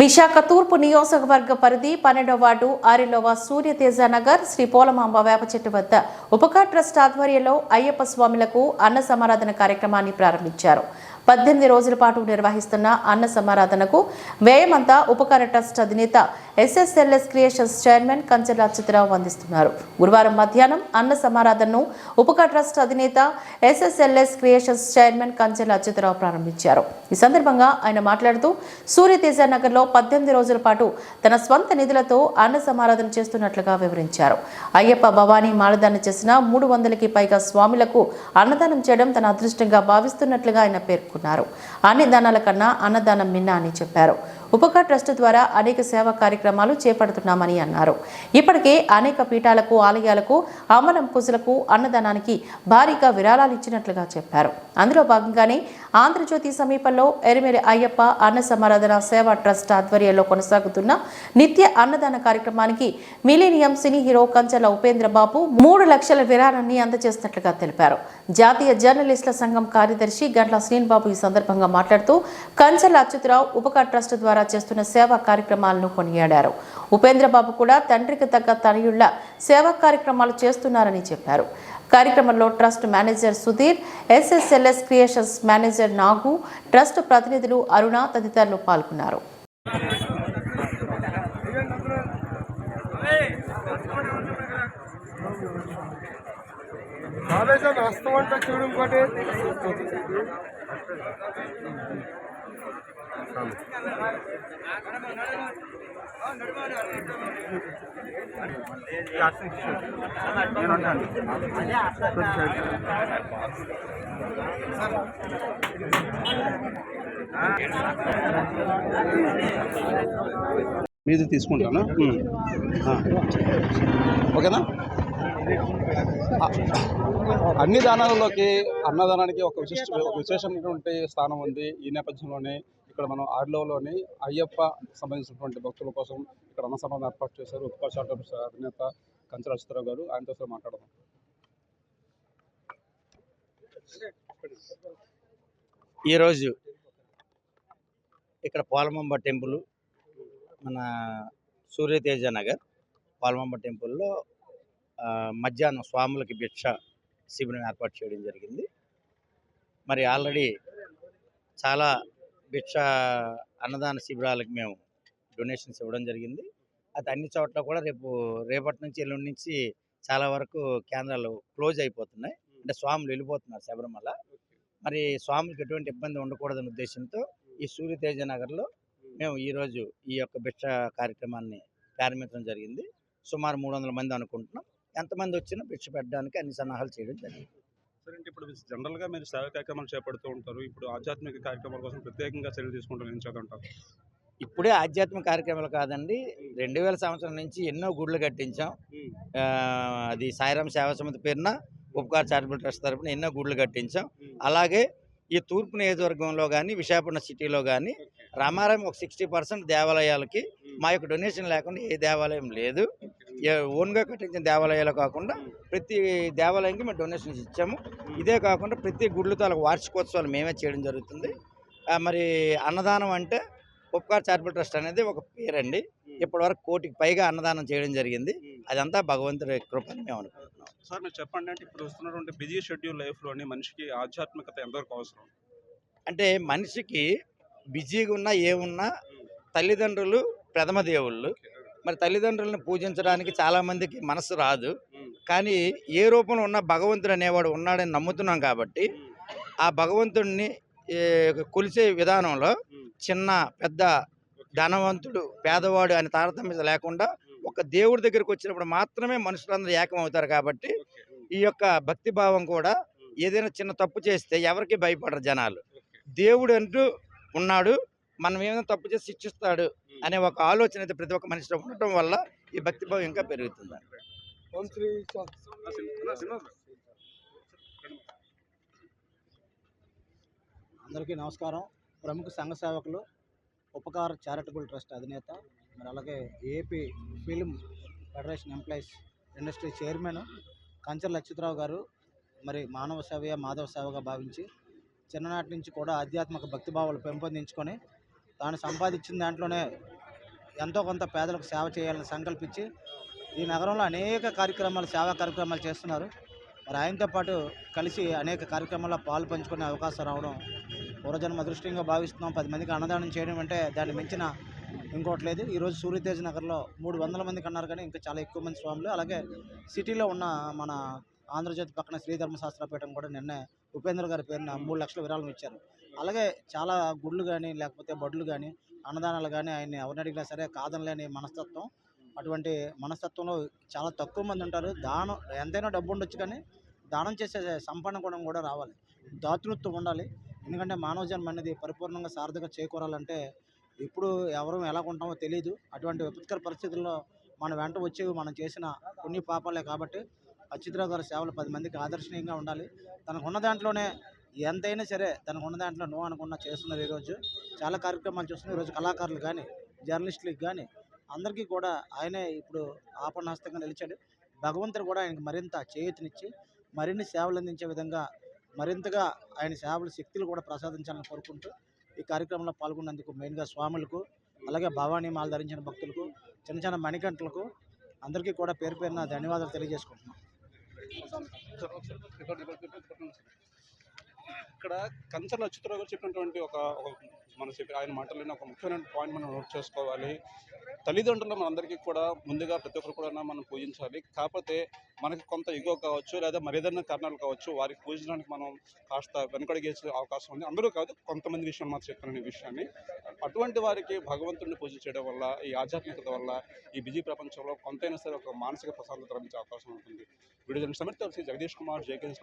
విశాఖ తూర్పు నియోజకవర్గ పరిధి పన్నెండవ వార్డు ఆరిలోవ సూర్యతేజ నగర్ శ్రీ పోలమాంబ వేప చెట్టు వద్ద ఉపకా ట్రస్ట్ ఆధ్వర్యంలో అయ్యప్ప స్వాములకు అన్న సమారాధన కార్యక్రమాన్ని ప్రారంభించారు. పద్దెనిమిది రోజుల పాటు నిర్వహిస్తున్న అన్న సమారాధనకు వ్యయమంతా ఉపకార ట్రస్ట్ అధినేత SSLS creations chairman Kanchela Achyutarao అందిస్తున్నారు. గురువారం మధ్యాహ్నం అన్న సమారాధనను ఉపకార ట్రస్ట్ అధినేత SSLS creations chairman Kanchela Achyutarao ప్రారంభించారు. ఈ సందర్భంగా ఆయన మాట్లాడుతూ సూర్యతేజ నగర్లో పద్దెనిమిది రోజుల పాటు తన స్వంత నిధులతో అన్న సమారాధన చేస్తున్నట్లుగా వివరించారు. అయ్యప్ప భవానీ మాలదానం చేసిన మూడు వందలకి పైగా స్వాములకు అన్నదానం చేయడం తన అదృష్టంగా భావిస్తున్నట్లుగా ఆయన పేర్కొన్నారు. అన్ని దానాల కన్నా అన్నదానం మిన్న అని చెప్పారు. ఉపకా ట్రస్ట్ ద్వారా అనేక సేవా కార్యక్రమాలు చేపడుతున్నామని అన్నారు. ఇప్పటికే అనేక పీఠాలకు ఆలయాలకు అమలం పూజలకు అన్నదానానికి భారీగా విరాళాలు ఇచ్చినట్లుగా చెప్పారు. అందులో భాగంగానే ఆంధ్రజ్యోతి సమీపంలో ఎరిమెరి అయ్యప్ప అన్న సమారాధన సేవా ట్రస్ట్ ఆధ్వర్యంలో కొనసాగుతున్న నిత్య అన్నదాన కార్యక్రమానికి millennium cine hero Kanchela Upendra Babu మూడు లక్షల విరాళాన్ని అందజేస్తున్నట్లుగా తెలిపారు. జాతీయ జర్నలిస్టుల సంఘం కార్యదర్శి గంట్ల శ్రీనిబాబు ఈ సందర్భంగా మాట్లాడుతూ కంచెల అచ్యుతరావు ఉపకార్ ట్రస్ట్ ద్వారా చేస్తున్న సేవా కార్యక్రమాలను కొనియాడారు. ఉపేంద్రబాబు కూడా తండ్రికి తగ్గ తనయుళ్ళ సేవా కార్యక్రమాలు చేస్తున్నారని చెప్పారు. కార్యక్రమంలో trust manager Sudheer SSLS creations manager Nagu trust ప్రతినిధులు అరుణ తదితరులు పాల్గొన్నారు. ఆవేశం హస్తం అంటే చూడు ఇంకోటి. మీది తీసుకుంటాను. ఓకేనా? అన్ని దానాలలోకి అన్నదానానికి ఒక విశిష్ట ఒక విశేషమైనటువంటి స్థానం ఉంది. ఈ నేపథ్యంలోనే ఇక్కడ మనం ఆర్లోలోని అయ్యప్ప సంబంధించినటువంటి భక్తుల కోసం ఇక్కడ అన్న సంబంధం ఏర్పాటు చేశారు. ఉత్పల అధినేత కంచర గారు. ఆయనతో ఒకసారి మాట్లాడదాం. ఈరోజు ఇక్కడ పాలమంబ టెంపుల్ మన సూర్యతేజ నగర్ పాలమంబ టెంపుల్లో మధ్యాహ్నం స్వాములకి భిక్ష శిబిరం ఏర్పాటు చేయడం జరిగింది. మరి ఆల్రెడీ చాలా భిక్ష అన్నదాన శిబిరాలకు మేము డొనేషన్స్ ఇవ్వడం జరిగింది. అది అన్ని చోట్ల కూడా రేపు రేపటి నుంచి ఎల్లుండి నుంచి చాలా వరకు కేంద్రాలు క్లోజ్ అయిపోతున్నాయి. అంటే స్వాములు వెళ్ళిపోతున్నారు శబరిమల. మరి స్వాములకు ఎటువంటి ఇబ్బంది ఉండకూడదనే ఉద్దేశంతో ఈ సూర్యతేజ నగర్లో మేము ఈరోజు ఈ యొక్క భిక్ష కార్యక్రమాన్ని ప్రారంభించడం జరిగింది. సుమారు మూడు వందల మంది అనుకుంటున్నాం. ఎంతమంది వచ్చినా భిక్ష పెట్టడానికి అన్ని సన్నాహాలు చేయడం జరిగింది. సరే అంటే ఇప్పుడు జనరల్గా మీరు సేవ కార్యక్రమాలు చేపడుతూ ఉంటారు. ఇప్పుడు ఆధ్యాత్మిక కార్యక్రమాల కోసం ప్రత్యేకంగా చర్యలు తీసుకుంటారు. ఏం చదువుంటారు ఇప్పుడే ఆధ్యాత్మిక కార్యక్రమాలు కాదండి. రెండు వేల సంవత్సరం నుంచి ఎన్నో గుళ్ళు కట్టించాం. అది సాయిరాం సేవా సమితి పేరున ఉపకార్ చారిటబుల్ ట్రస్ట్ తరపున ఎన్నో గుళ్ళు కట్టించాం. అలాగే ఈ తూర్పు నియోజకవర్గంలో కానీ విశాఖపట్నం సిటీలో కానీ రామారాయం ఒక సిక్స్టీ పర్సెంట్ దేవాలయాలకి మా యొక్క డొనేషన్ లేకుండా ఏ దేవాలయం లేదు. ఓన్గా కట్టించిన దేవాలయాలు కాకుండా ప్రతి దేవాలయంకి మేము డొనేషన్స్ ఇచ్చాము. ఇదే కాకుండా ప్రతి గుళ్ళు తాలూకు వార్షికోత్సవాలు మేమే చేయడం జరుగుతుంది. మరి అన్నదానం అంటే ఉపకార్ చారిటబుల్ ట్రస్ట్ అనేది ఒక పేరండి. ఇప్పటివరకు కోటికి పైగా అన్నదానం చేయడం జరిగింది. అదంతా భగవంతుడి కృపని మేము అనుకుంటున్నాం. సార్ మీరు చెప్పండి అంటే ఇప్పుడు వస్తున్నటువంటి బిజీ షెడ్యూల్ లైఫ్లోని మనిషికి ఆధ్యాత్మికత ఎంతవరకు అవసరం? అంటే మనిషికి బిజీగా ఉన్నా ఏమున్నా తల్లిదండ్రులు ప్రథమ దేవుళ్ళు. మరి తల్లిదండ్రులను పూజించడానికి చాలామందికి మనసు రాదు. కానీ ఏ రూపంలో ఉన్న భగవంతుడు అనేవాడు ఉన్నాడని నమ్ముతున్నాం కాబట్టి ఆ భగవంతుడిని కొలిసే విధానంలో చిన్న పెద్ద ధనవంతుడు పేదవాడు అని తారతమ్యం లేకుండా ఒక దేవుడి దగ్గరికి వచ్చినప్పుడు మాత్రమే మనుషులందరూ ఏకం అవుతారు కాబట్టి ఈ యొక్క భక్తి భావం కూడా ఏదైనా చిన్న తప్పు చేస్తే ఎవరికి భయపడరు జనాలు. దేవుడు అంటూ ఉన్నాడు మనం ఏమైనా తప్పు చేసి శిక్షిస్తాడు అనే ఒక ఆలోచన అయితే ప్రతి ఒక్క మనిషిలో ఉండటం వల్ల ఈ భక్తి భావం ఇంకా పెరుగుతుంది. అందరికీ నమస్కారం. ప్రముఖ సంఘ సేవకులు ఉపకార చారిటబుల్ ట్రస్ట్ అధినేత మరి అలాగే AP film federation employees industry chairman Kanchar Lachchitarao garu మరి మానవ సేవయ మాధవ సేవగా భావించి చిన్ననాటి నుంచి కూడా ఆధ్యాత్మిక భక్తి భావాలు పెంపొందించుకొని తాను సంపాదించిన దాంట్లోనే ఎంతో కొంత పేదలకు సేవ చేయాలని సంకల్పించి ఈ నగరంలో అనేక కార్యక్రమాలు సేవా కార్యక్రమాలు చేస్తున్నారు. మరి ఆయనతో పాటు కలిసి అనేక కార్యక్రమాల్లో పాలు పంచుకునే అవకాశం రావడం పూర్వజన్మ అదృష్టంగా భావిస్తున్నాం. పది మందికి అన్నదానం చేయడం అంటే దాన్ని మించిన ఇంకోటి లేదు. ఈరోజు సూర్యతేజ్ నగర్లో మూడు వందల మందికి అన్నారు కానీ ఇంకా చాలా ఎక్కువ మంది స్వాములు. అలాగే సిటీలో ఉన్న మన ఆంధ్రజ్యోతి పక్కన శ్రీధర్మశాస్త్రపీఠం కూడా నిన్నే ఉపేంద్ర గారి పేరున మూడు లక్షల విరాళం ఇచ్చారు. అలాగే చాలా గుళ్ళు కానీ లేకపోతే బడులు కానీ అన్నదానాలు కానీ ఆయన్ని ఎవరిని అడిగినా సరే కాదనలేని మనస్తత్వం. అటువంటి మనస్తత్వంలో చాలా తక్కువ మంది ఉంటారు. దానం ఎంతైనా డబ్బు ఉండొచ్చు కానీ దానం చేసే సంపన్న గుణం కూడా రావాలి. దాతృత్వం ఉండాలి. ఎందుకంటే మానవ జన్మ అనేది పరిపూర్ణంగా సార్థక చేకూరాలంటే ఇప్పుడు ఎవరు ఎలా ఉంటామో తెలియదు అటువంటి విపత్కర పరిస్థితుల్లో మన వెంట వచ్చి మనం చేసిన కొన్ని పాపాలే కాబట్టి అచ్యుతరావు గారి సేవలు పది మందికి ఆదర్శనీయంగా ఉండాలి. తనకు ఉన్న దాంట్లోనే ఎంతైనా సరే తనకు ఉన్న దాంట్లో నువ్వు అనుకున్నా చేస్తున్నారు ఈరోజు. చాలా కార్యక్రమాలు చూస్తున్నాయి ఈరోజు కళాకారులు కానీ జర్నలిస్టులకు కానీ అందరికీ కూడా ఆయనే ఇప్పుడు ఆపన్నాస్తంగా నిలిచాడు. భగవంతుడు కూడా ఆయనకి మరింత చేయూతనిచ్చి మరిన్ని సేవలు అందించే విధంగా మరింతగా ఆయన సేవల శక్తులు కూడా ప్రసాదించాలని కోరుకుంటూ ఈ కార్యక్రమంలో పాల్గొన్నందుకు మెయిన్గా స్వాములకు అలాగే భవానీ మాల ధరించిన భక్తులకు చిన్న చిన్న మణికంటలకు అందరికీ కూడా పేరు పేరున ధన్యవాదాలు తెలియజేసుకుంటాం ఇక్కడ కంచర్ అచ్యుతరావు గారు చెప్పినటువంటి ఒక మన చెప్పి ఆయన మాటలోనే ఒక ముఖ్యమైన పాయింట్ మనం నోట్ చేసుకోవాలి. తల్లిదండ్రులు మనందరికీ కూడా ముందుగా ప్రతి ఒక్కరు కూడా మనం పూజించాలి. కాకపోతే మనకి కొంత ఎగువ కావచ్చు లేదా మరేదైనా కారణాలు కావచ్చు వారికి పూజించడానికి మనం కాస్త వెనుకడిగేసే అవకాశం ఉంది. అందరూ కాదు కొంతమంది విషయం మాత్రం చెప్తున్నాను ఈ విషయాన్ని. అటువంటి వారికి భగవంతుడిని పూజించడం వల్ల ఈ ఆధ్యాత్మికత వల్ల ఈ బిజీ ప్రపంచంలో కొంతైనా సరే ఒక మానసిక ప్రశాంతత లభించే అవకాశం ఉంటుంది. वीडियो समर्थ जगदीश कुमार जय के